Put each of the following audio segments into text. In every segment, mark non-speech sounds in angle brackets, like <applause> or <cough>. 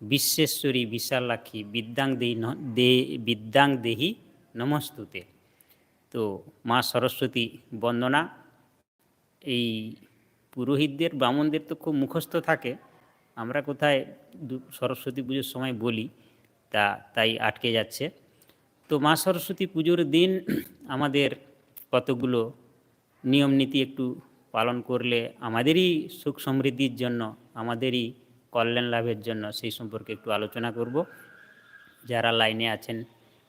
বিশ্বেশ্বরী বিশালাক্ষী বিদ্যাং দেহি দে, বিদ্যাং দেহি নমস্তুতে। তো মা সরস্বতী বন্দনা, এই পুরোহিতদের, ব্রাহ্মণদের তো খুব মুখস্থ থাকে। আমরা কোথায় সরস্বতী পুজোর সময় বলি, তা, তাই আটকে যাচ্ছে। তো মা সরস্বতী পুজোর দিন <clears throat> আমাদের কতগুলো নিয়ম নীতি একটু পালন করলে আমাদেরই সুখ সমৃদ্ধির জন্য, আমাদেরই কল্যাণ লাভের জন্য সেই সম্পর্কে একটু আলোচনা করব। যারা লাইনে আছেন,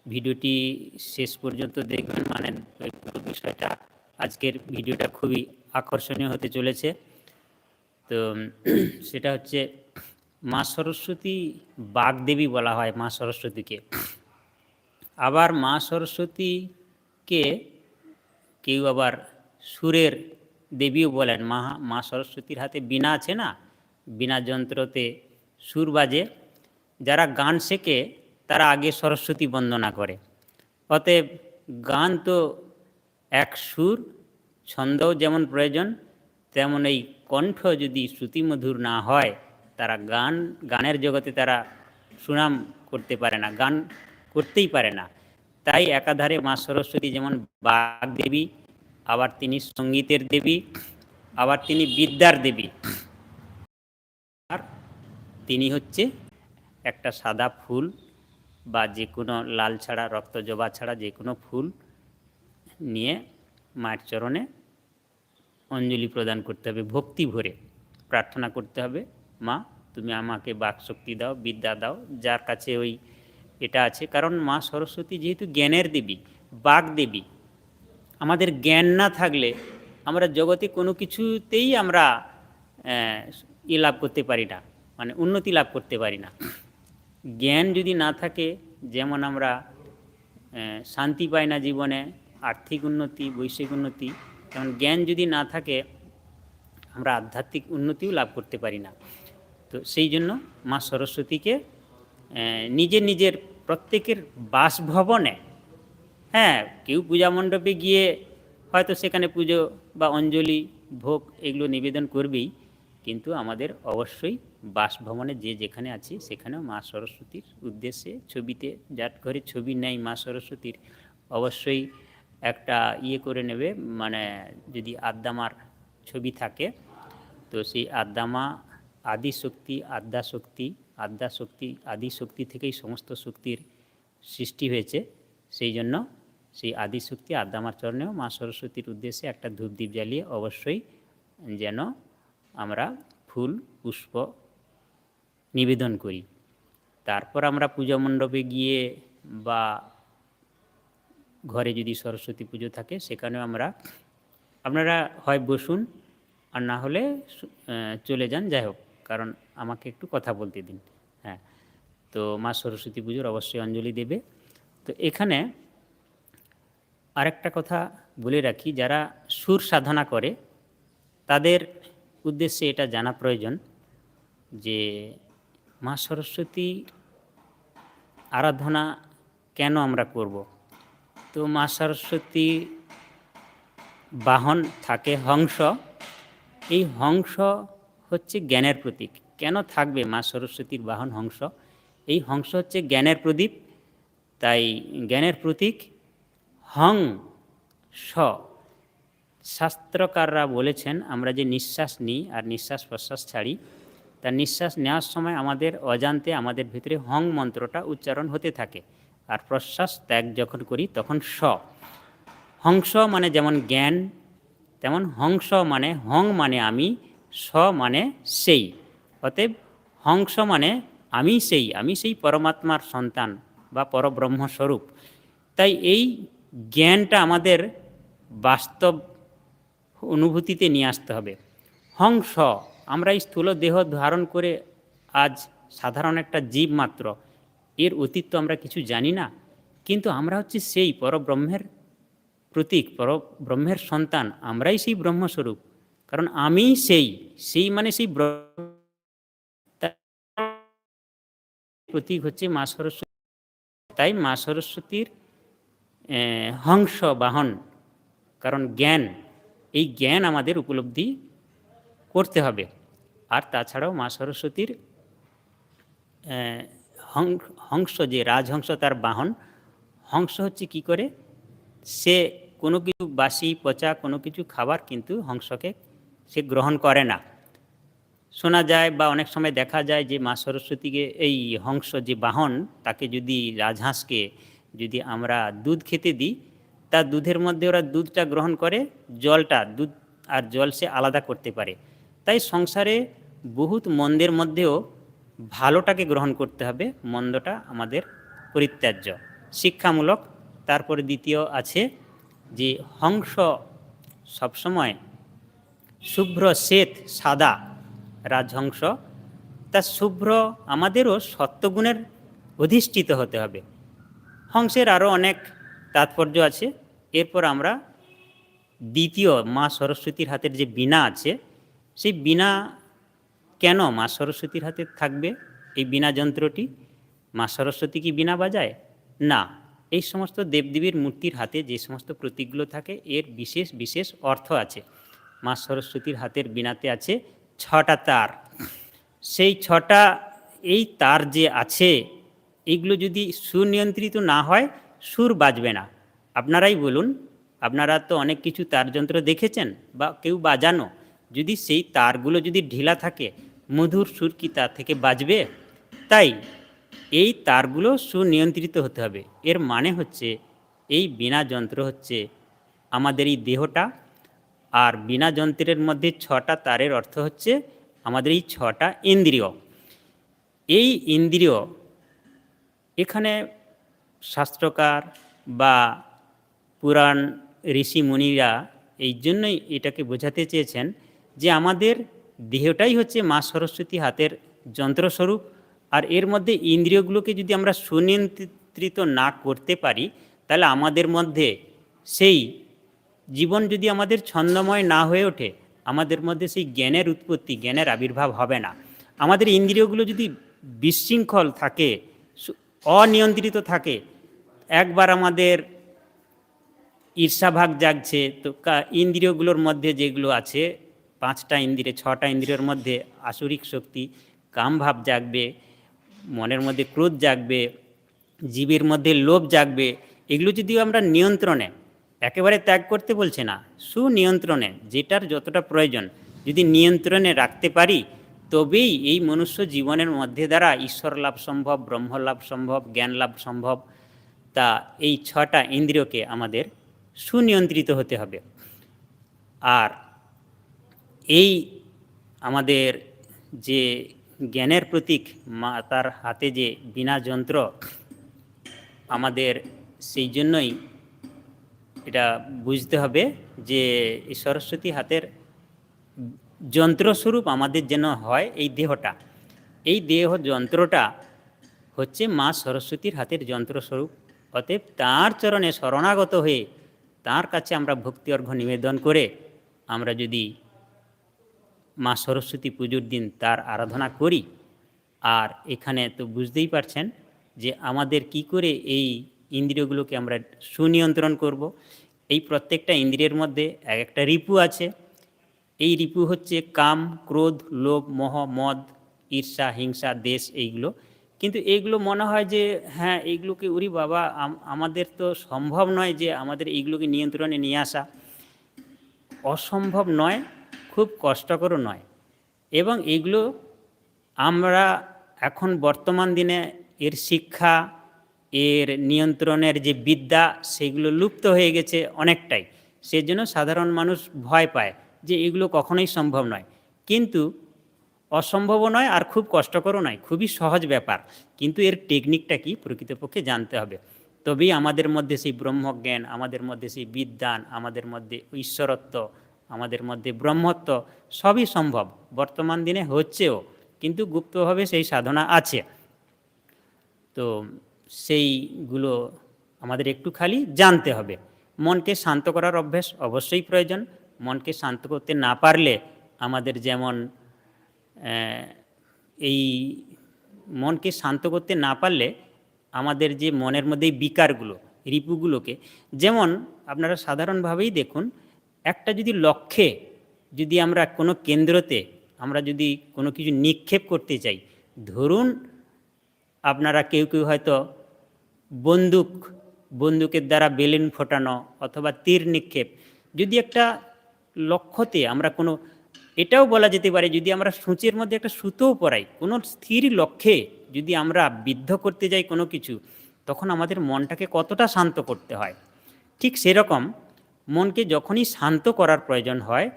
ভিডিওটি শেষ পর্যন্ত দেখবেন মানে বিষয়টা আজকের ভিডিওটা খুবই আকর্ষণীয় হতে চলেছে। তো সেটা হচ্ছে মা সরস্বতী বাগদেবী বলা হয় মা সরস্বতীকে। আবার মা সরস্বতীকে কেউ আবার সুরের দেবীও বলেন। মা মা সরস্বতীর হাতে বীণা আছে না? বীণা যন্ত্রতে সুর বাজে, যারা গান শেখে তারা আগে সরস্বতী বন্দনা করে। অতএব গান তো এক সুর, ছন্দও যেমন প্রয়োজন, তেমন এই কণ্ঠ যদি শ্রুতিমধুর না হয়, তারা গান, গানের জগতে তারা সুনাম করতে পারে না, গান করতেই পারে না। তাই একাধারে মা সরস্বতী যেমন বাগ দেবী আবার তিনি সঙ্গীতের দেবী, আবার তিনি বিদ্যার দেবী। তিনি হচ্ছে একটা সাদা ফুল বা যে কোনো লাল ছাড়া, রক্ত জবা ছাড়া যে কোনো ফুল নিয়ে মায়ের চরণে অঞ্জলি প্রদান করতে হবে, ভক্তি ভরে। প্রার্থনা করতে হবে, মা, তুমি আমাকে বাকশক্তি দাও, বিদ্যা দাও, যার কাছে ওই এটা আছে। কারণ মা সরস্বতী যেহেতু জ্ঞানের দেবী, বাক দেবী, আমাদের জ্ঞান না থাকলে আমরা জগতে কোনো কিছুতেই আমরা ই লাভ করতে পারি না। মানে উন্নতি লাভ করতে পারি না। জ্ঞান যদি না থাকে, যেমন আমরা শান্তি পাই না জীবনে, আর্থিক উন্নতি, বৈশ্বিক উন্নতি, তেমন জ্ঞান যদি না থাকে, আমরা আধ্যাত্মিক উন্নতিও লাভ করতে পারি না। তো সেই জন্য মা সরস্বতীকে নিজের নিজের প্রত্যেকের বাসভবনে হ্যাঁ কেউ পূজা মণ্ডপে গিয়ে হয়তো সেখানে পুজো বা অঞ্জলি, ভোগ এগুলো নিবেদন করবেই, কিন্তু আমাদের অবশ্যই বাসভবনে যে যেখানে আছি, সেখানেও মা সরস্বতীর উদ্দেশ্যে ছবিতে, যার ঘরে ছবি নেই মা সরস্বতীর, অবশ্যই একটা ইয়ে করে নেবে মানে যদি আদ্দামার ছবি থাকে, তো সেই আদ্দামা আদি শক্তি আদ্যা শক্তি আদ্যা শক্তি আদি শক্তি থেকেই সমস্ত শক্তির সৃষ্টি হয়েছে। সেই জন্য সেই আদি শক্তি আদ্যামার চরণেও মা সরস্বতীর উদ্দেশ্যে একটা ধূপদীপ জ্বালিয়ে অবশ্যই যেন আমরা ফুল, পুষ্প নিবেদন করি। তারপর আমরা পূজা মণ্ডপে গিয়ে বা ঘরে যদি সরস্বতী পুজো থাকে, সেখানেও আমরা, আপনারা হয় বসুন, আর না হলে চলে যান, যাই হোক, কারণ আমাকে একটু কথা বলতে দিন। হ্যাঁ তো মা সরস্বতী পুজোর অবশ্যই অঞ্জলি দেবে। তো এখানে আরেকটা কথা বলে রাখি, যারা সুর সাধনা করে, তাদের উদ্দেশ্যে এটা জানা প্রয়োজন যে মা সরস্বতী আরাধনা কেন আমরা করব? তো মা সরস্বতী বাহন থাকে হংস। এই হংস হচ্ছে জ্ঞানের প্রতীক। কেন থাকবে মা সরস্বতীর বাহন হংস? এই হংস হচ্ছে জ্ঞানের প্রদীপ। তাই জ্ঞানের প্রতীক হং স। শাস্ত্রকাররা বলেছেন, আমরা যে নিঃশ্বাস নিই আর নিঃশ্বাস প্রশ্বাস ছাড়ি তার নিঃশ্বাস নেওয়ার সময় আমাদের অজান্তে আমাদের ভিতরে হং মন্ত্রটা উচ্চারণ হতে থাকে। আর প্রশ্বাস ত্যাগ যখন করি তখন স। হংস মানে যেমন জ্ঞান, তেমন হংস মানে হং মানে আমি, স মানে সেই। অতএব হংস মানে আমি সেই আমি সেই পরমাত্মার সন্তান বা পরব্রহ্ম স্বরূপ তাই এই জ্ঞানটা আমাদের বাস্তব অনুভূতিতে নিয়ে আসতে হবে। হংস আমরা এই স্থূল দেহ ধারণ করে আজ সাধারণ একটা জীব মাত্র। এর অতীত তো আমরা কিছু জানি না, কিন্তু আমরা হচ্ছে সেই পরব্রহ্মের প্রতীক পর ব্রহ্মের সন্তান। আমরাই সেই ব্রহ্মস্বরূপ, কারণ আমি সেই সেই মানে সেই প্রতীক হচ্ছে মা সরস্বতী, তাই মা সরস্বতীর হংস বাহন, কারণ জ্ঞান, এই জ্ঞান আমাদের উপলব্ধি করতে হবে। আর তাছাড়াও মা সরস্বতীর হংস যে রাজহংস তার বাহন, হংস হচ্ছে কি করে? সে কোনো কিছু বাসি, পচা, কোনো কিছু খাবার কিন্তু হংসকে সে গ্রহণ করে না। শোনা যায় বা অনেক সময় দেখা যায় যে মা সরস্বতীকে এই হংস যে বাহন, তাকে যদি রাজহাঁসকে যদি আমরা দুধ খেতে দিই, তা দুধের মধ্যে ওরা দুধটা গ্রহণ করে, জলটা দুধ আর জল সে আলাদা করতে পারে। তাই সংসারে বহুত মন্দের মধ্যেও ভালোটাকে গ্রহণ করতে হবে, মন্দটা আমাদের পরিত্যাজ্য। শিক্ষামূলক, তারপরে দ্বিতীয় আছে যে হংস সবসময় শুভ্র, শ্বেত, সাদা রাজহংস, তা শুভ্র আমাদেরও সত্যগুণের অধিষ্ঠিত হতে হবে। হংসের আরও অনেক তাৎপর্য আছে। এরপর আমরা দ্বিতীয় মা সরস্বতীর হাতের যে বীণা আছে, সেই বীণা কেন মা সরস্বতীর হাতে থাকবে এই বীণা যন্ত্রটি? মা সরস্বতী কি বীণা বাজায়? না, এই সমস্ত দেবদেবীর মূর্তির হাতে যে সমস্ত প্রতীকগুলো থাকে, এর বিশেষ বিশেষ অর্থ আছে। মা সরস্বতীর হাতের বীণাতে আছে ছটা তার। সেই ছটা, এই তার যে আছে এইগুলো যদি সুনিয়ন্ত্রিত না হয়, সুর বাজবে না। আপনারাই বলুন, আপনারা তো অনেক কিছু তারযন্ত্র দেখেছেন বা কেউ বাজানো। যদি সেই তারগুলো যদি ঢিলা থাকে মধুর সুর কি তার থেকে বাজবে? তাই এই তারগুলো সুনিয়ন্ত্রিত হতে হবে। এর মানে হচ্ছে এই বিনা যন্ত্র হচ্ছে আমাদের এই দেহটা, আর বিনা যন্ত্রের মধ্যে ছটা তারের অর্থ হচ্ছে আমাদের এই ছটা ইন্দ্রিয়। এই ইন্দ্রিয় এখানে শাস্ত্রকার বা পুরাণ ঋষি মুনিরা এই জন্যই এটাকে বোঝাতে চেয়েছেন যে আমাদের দেহটাই হচ্ছে মা সরস্বতী হাতের যন্ত্রস্বরূপ। আর এর মধ্যে ইন্দ্রিয়গুলোকে যদি আমরা সুনিয়ন্ত্রিত না করতে পারি, তাহলে আমাদের মধ্যে সেই জীবন যদি আমাদের ছন্দময় না হয়ে ওঠে, আমাদের মধ্যে সেই জ্ঞানের উৎপত্তি, জ্ঞানের আবির্ভাব হবে না। আমাদের ইন্দ্রিয়গুলো যদি বিশৃঙ্খল থাকে অনিয়ন্ত্রিত থাকে, একবার আমাদের ঈর্ষাভাগ জাগছে, তো ইন্দ্রিয়গুলোর মধ্যে যেগুলো আছে পাঁচটা ইন্দ্রিয়, ছটা ইন্দ্রিয়র মধ্যে আসরিক শক্তি, কামভাব জাগবে, মনের মধ্যে ক্রোধ জাগবে, জীবের মধ্যে লোভ জাগবে, এগুলো যদি আমরা নিয়ন্ত্রণে, একেবারে ত্যাগ করতে বলছে না, সুনিয়ন্ত্রণে, যেটার যতটা প্রয়োজন, যদি নিয়ন্ত্রণে রাখতে পারি, তবেই এই মনুষ্য জীবনের মধ্যে দ্বারা ঈশ্বর লাভ সম্ভব, ব্রহ্ম লাভ সম্ভব, জ্ঞান লাভ সম্ভব, তা এই ছটা ইন্দ্রিয়কে আমাদের সুনিয়ন্ত্রিত হতে হবে। আর এই আমাদের যে জ্ঞানের প্রতীক মা, তার হাতে যে বিনা যন্ত্র আমাদের সেই জন্যই এটা বুঝতে হবে যে সরস্বতী হাতের যন্ত্রস্বরূপ আমাদের যেন হয় এই দেহটা। এই দেহ যন্ত্রটা হচ্ছে মা সরস্বতীর হাতের যন্ত্রস্বরূপ। অতএব তাঁর চরণে শরণাগত হয়ে তার কাছে আমরা ভক্তি অর্ঘ্য নিবেদন করে আমরা যদি মা সরস্বতী পুজোর দিন তার আরাধনা করি। আর এখানে তো বুঝতেই পারছেন যে আমাদের কি করে এই ইন্দ্রিয়গুলোকে আমরা সুনিয়ন্ত্রণ করব। এই প্রত্যেকটা ইন্দ্রিয়ের মধ্যে এক একটা রিপু আছে। এই রিপু হচ্ছে কাম, ক্রোধ, লোভ, মোহ, মদ, ঈর্ষা, হিংসা, দেশ এইগুলো। কিন্তু এইগুলো মনে হয় যে হ্যাঁ এইগুলোকে উরি বাবা আমাদের তো সম্ভব নয় যে আমাদের এইগুলোকে নিয়ন্ত্রণে নিয়ে আসা। অসম্ভব নয়। খুব কষ্টকরও নয়। এবং এগুলো আমরা এখন বর্তমান দিনে এর শিক্ষা, এর নিয়ন্ত্রণের যে বিদ্যা, সেগুলো লুপ্ত হয়ে গেছে অনেকটাই। সেজন্য সাধারণ মানুষ ভয় পায় যে এগুলো কখনোই সম্ভব নয়। কিন্তু অসম্ভবও নয় আর খুব কষ্টকরও নয়, খুবই সহজ ব্যাপার। কিন্তু এর টেকনিকটা কি প্রকৃতপক্ষে জানতে হবে। তবেই আমাদের মধ্যে সেই ব্রহ্মজ্ঞান, আমাদের মধ্যে সেই বিদ্যান, আমাদের মধ্যে ঈশ্বরত্ব আমাদের মধ্যে ব্রহ্মত্ব সবই সম্ভব। বর্তমান দিনে হচ্ছেও, কিন্তু গুপ্তভাবে সেই সাধনা আছে। তো সেইগুলো আমাদের একটু খালি জানতে হবে। মনকে শান্ত করার অভ্যাস অবশ্যই প্রয়োজন। মনকে শান্ত করতে না পারলে আমাদের যেমন এই মনকে শান্ত করতে না পারলে আমাদের যে মনের মধ্যে বিকারগুলো, রিপুগুলোকে, যেমন আপনারা সাধারণভাবেই দেখুন একটা যদি লক্ষ্যে যদি আমরা কোনো কেন্দ্রতে আমরা যদি কোনো কিছু নিক্ষেপ করতে চাই, ধরুন আপনারা কেউ কেউ হয়তো বন্দুক, বন্দুকের দ্বারা বেলুন ফোটানো অথবা তীর নিক্ষেপ, যদি একটা লক্ষ্যতে আমরা কোনো, এটাও বলা যেতে পারে যদি আমরা সূচের মধ্যে একটা সুতোও পরাই, কোনো স্থির লক্ষ্যে যদি আমরা বিদ্ধ করতে যাই কোনো কিছু, তখন আমাদের মনটাকে কতটা শান্ত করতে হয়। ঠিক সেরকম মনকে যখনই শান্ত করার প্রয়োজন হয়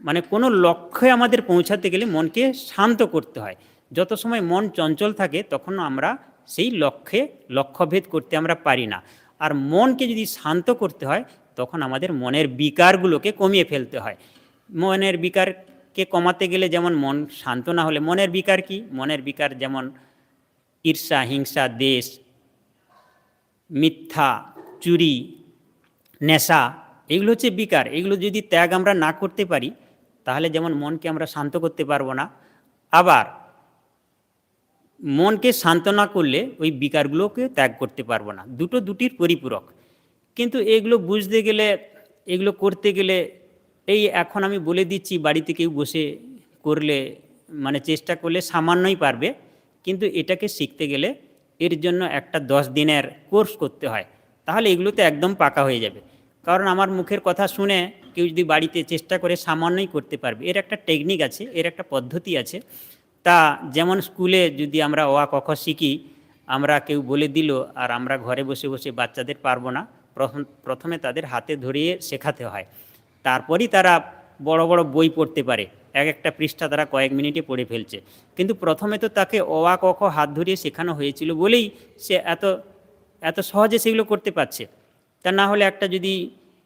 মানে কোনো লক্ষ্যে আমাদের পৌঁছাতে গেলে মনকে শান্ত করতে হয়। যত সময় মন চঞ্চল থাকে, তখন আমরা সেই লক্ষ্যে লক্ষ্যভেদ করতে আমরা পারি না। আর মনকে যদি শান্ত করতে হয়, তখন আমাদের মনের বিকারগুলোকে কমিয়ে ফেলতে হয়। মনের বিকারকে কমাতে গেলে যেমন মন শান্ত না হলে মনের বিকার কি? মনের বিকার যেমন ঈর্ষা, হিংসা, দেশ, মিথ্যা, চুরি নেশা, এগুলো হচ্ছে বিকার। এগুলো যদি ত্যাগ আমরা না করতে পারি, তাহলে যেমন মনকে আমরা শান্ত করতে পারব না, আবার মনকে শান্ত না করলে ওই বিকারগুলোকে ত্যাগ করতে পারব না। দুটো দুটির পরিপূরক। কিন্তু এগুলো বুঝতে গেলে, এগুলো করতে গেলে, এই এখন আমি বলে দিচ্ছি, বাড়িতে কেউ বসে করলে মানে চেষ্টা করলে সামান্যই পারবে। কিন্তু এটাকে শিখতে গেলে এর জন্য একটা দশ দিনের কোর্স করতে হয়। তাহলে এগুলোতে একদম পাকা হয়ে যাবে। কারণ আমার মুখের কথা শুনে কেউ যদি বাড়িতে চেষ্টা করে সামান্যই করতে পারবে। এর একটা টেকনিক আছে, এর একটা পদ্ধতি আছে। তা যেমন স্কুলে যদি আমরা অ আ ক, খ শিখি, আমরা কেউ বলে দিল, আর আমরা ঘরে বসে বসে বাচ্চাদের পারব না। প্রথম, প্রথমে তাদের হাতে ধরিয়ে শেখাতে হয়। তারপরই তারা বড় বড় বই পড়তে পারে। এক একটা পৃষ্ঠা তারা কয়েক মিনিটে পড়ে ফেলছে। কিন্তু প্রথমে তো তাকে অ আ ক, খ হাত ধরিয়ে শেখানো হয়েছিল বলেই সে এত এত সহজে সেগুলো করতে পারছে। তা না হলে একটা যদি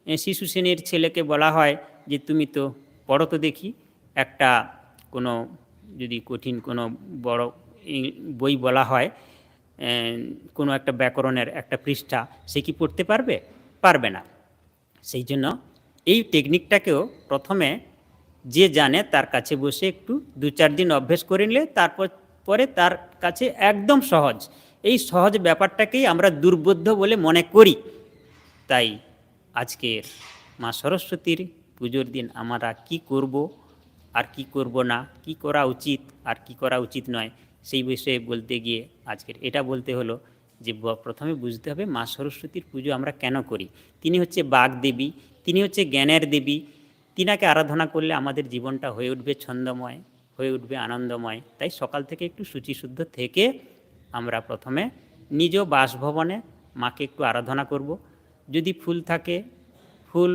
শিশু শ্রেণির ছেলেকে বলা হয় যে, তুমি তো পড়ো তো দেখি। একটা কোনো যদি কঠিন কোনো বড় বই বলা হয় কোনো একটা ব্যাকরণের একটা পৃষ্ঠা, সে কি পড়তে পারবে? পারবে না। সেই জন্য এই টেকনিকটাকেও প্রথমে যে জানে তার কাছে বসে একটু দু চার দিন অভ্যেস করে নিলে, তারপর, পরে তার কাছে একদম সহজ। এই সহজ ব্যাপারটাকেই আমরা দুর্বোধ্য বলে মনে করি। তাই আজকের মা সরস্বতীর পুজোর দিন আমরা কি করব আর কি করব না, কি করা উচিত আর কি করা উচিত নয়, সেই বিষয়ে বলতে গিয়ে আজকের এটা বলতে হলো যে প্রথমে বুঝতে হবে মা সরস্বতীর পুজো আমরা কেন করি। তিনি হচ্ছে বাঘ দেবী, তিনি হচ্ছে জ্ঞানের দেবী, তিনাকে আরাধনা করলে আমাদের জীবনটা হয়ে উঠবে ছন্দময়, হয়ে উঠবে আনন্দময়। তাই সকাল থেকে একটু শুচিশুদ্ধ থেকে আমরা প্রথমে নিজ বাসভবনে মাকে একটু আরাধনা করব। যদি ফুল থাকে, ফুল,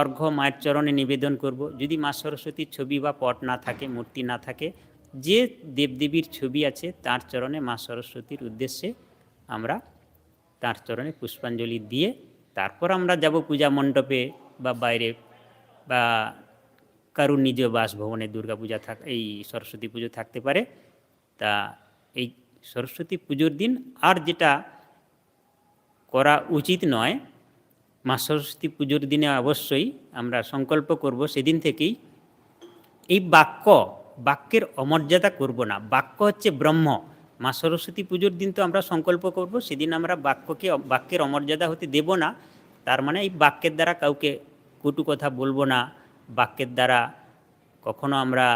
অর্ঘ্য, মায়ের চরণে নিবেদন করব। যদি মা সরস্বতীর ছবি বা পট না থাকে, মূর্তি না থাকে, যে দেবদেবীর ছবি আছে তার চরণে মা সরস্বতীর উদ্দেশ্যে আমরা তার চরণে পুষ্পাঞ্জলি দিয়ে তারপর আমরা যাব পূজা মণ্ডপে বা বাইরে বা কারুর নিজ বাসভবনে দুর্গাপূজা থাক, এই সরস্বতী পুজো থাকতে পারে। তা এই সরস্বতী পুজোর দিন আর যেটা করা উচিত নয় মা সরস্বতী পুজোর দিনে অবশ্যই আমরা সংকল্প করব সেদিন থেকেই এই বাক্য, বাক্যের অমর্যাদা করব না। বাক্য হচ্ছে ব্রহ্ম। মা সরস্বতী পুজোর দিন তো আমরা সংকল্প করব, সেদিন আমরা বাক্যকে, বাক্যের অমর্যাদা হতে দেব না। তার মানে এই বাক্যের দ্বারা কাউকে কটু কথা বলব না। বাক্যের দ্বারা কখনো আমরা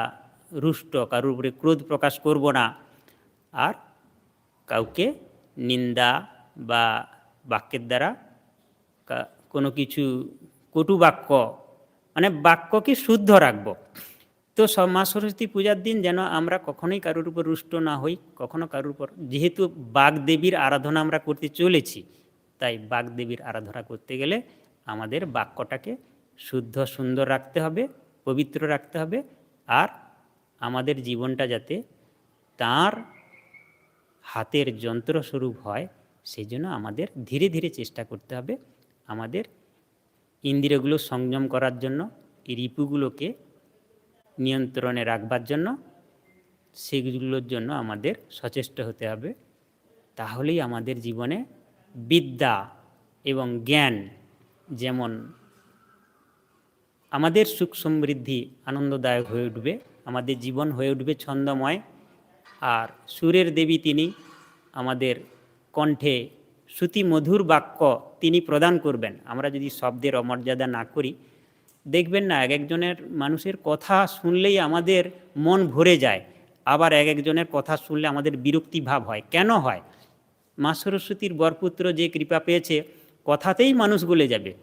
রুষ্ট, কারোর উপরে ক্রোধ প্রকাশ করব না। আর কাউকে নিন্দা বা বাক্যের দ্বারা কোনো কিছু কটু বাক্য মানে বাক্যকে শুদ্ধ রাখব। তো মা সরস্বতী পূজার দিন যেন আমরা কখনোই কারোর উপর রুষ্ট না হই, কখনো কারোর উপর, যেহেতু বাগদেবীর আরাধনা আমরা করতে চলেছি, তাই বাগদেবীর আরাধনা করতে গেলে আমাদের বাক্যটাকে শুদ্ধ, সুন্দর রাখতে হবে, পবিত্র রাখতে হবে, আর আমাদের জীবনটা যাতে তার হাতের যন্ত্রস্বরূপ হয় সেই জন্য আমাদের ধীরে ধীরে চেষ্টা করতে হবে। আমাদের ইন্দ্রিয়গুলো সংযম করার জন্য, এই রিপুগুলোকে নিয়ন্ত্রণে রাখবার জন্য, সেগুলোর জন্য আমাদের সচেষ্ট হতে হবে। তাহলেই আমাদের জীবনে বিদ্যা এবং জ্ঞান যেমন আমাদের সুখ সমৃদ্ধি আনন্দদায়ক হয়ে উঠবে, আমাদের জীবন হয়ে উঠবে ছন্দময়। আর সুরের দেবী তিনি আমাদের কণ্ঠে শ্রুতি মধুর বাক্য তিনি প্রদান করবেন। আমরা যদি শব্দের অমর্যাদা না করি, দেখবেন না এক একজনের মানুষের কথা শুনলেই আমাদের মন ভরে যায়। আবার এক একজনের কথা শুনলে আমাদের বিরক্তি ভাব হয়। কেন হয়? মা সরস্বতীর বরপুত্র যে কৃপা পেয়েছে, কথাতেই মানুষ গলে যাবে।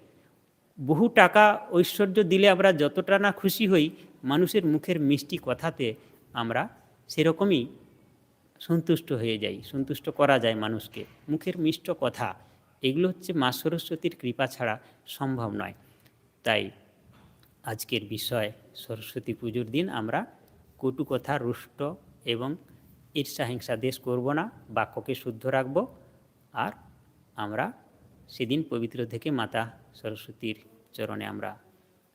বহু টাকা ঐশ্বর্য দিলে আমরা যতটা না খুশি হই, মানুষের মুখের মিষ্টি কথাতে আমরা সেরকমই সন্তুষ্ট হয়ে যাই, সন্তুষ্ট করা যায় মানুষকে। মুখের মিষ্ট কথা, এগুলো হচ্ছে মা সরস্বতীর কৃপা ছাড়া সম্ভব নয়। তাই আজকের বিষয়, সরস্বতী পুজোর দিন আমরা কটু কথা, রুষ্ট এবং ঈর্ষা হিংসা দেশ করব না, বাক্যকে শুদ্ধ রাখব আর আমরা সেদিন পবিত্র থেকে মাতা সরস্বতীর চরণে আমরা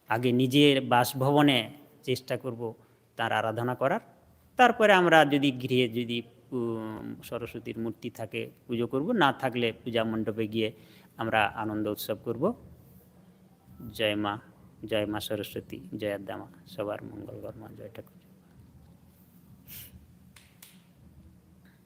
আগে নিজের বাসভবনে চেষ্টা করব তার আরাধনা করার। তারপরে আমরা যদি গৃহে যদি সরস্বতীর মূর্তি থাকে, পুজো করব। না থাকলে পূজা মণ্ডপে গিয়ে আমরা আনন্দ উৎসব করব। জয় মা জয় মা সরস্বতী জয়াদ্দামা সবার মঙ্গল বর্মা জয় ঠাকুর।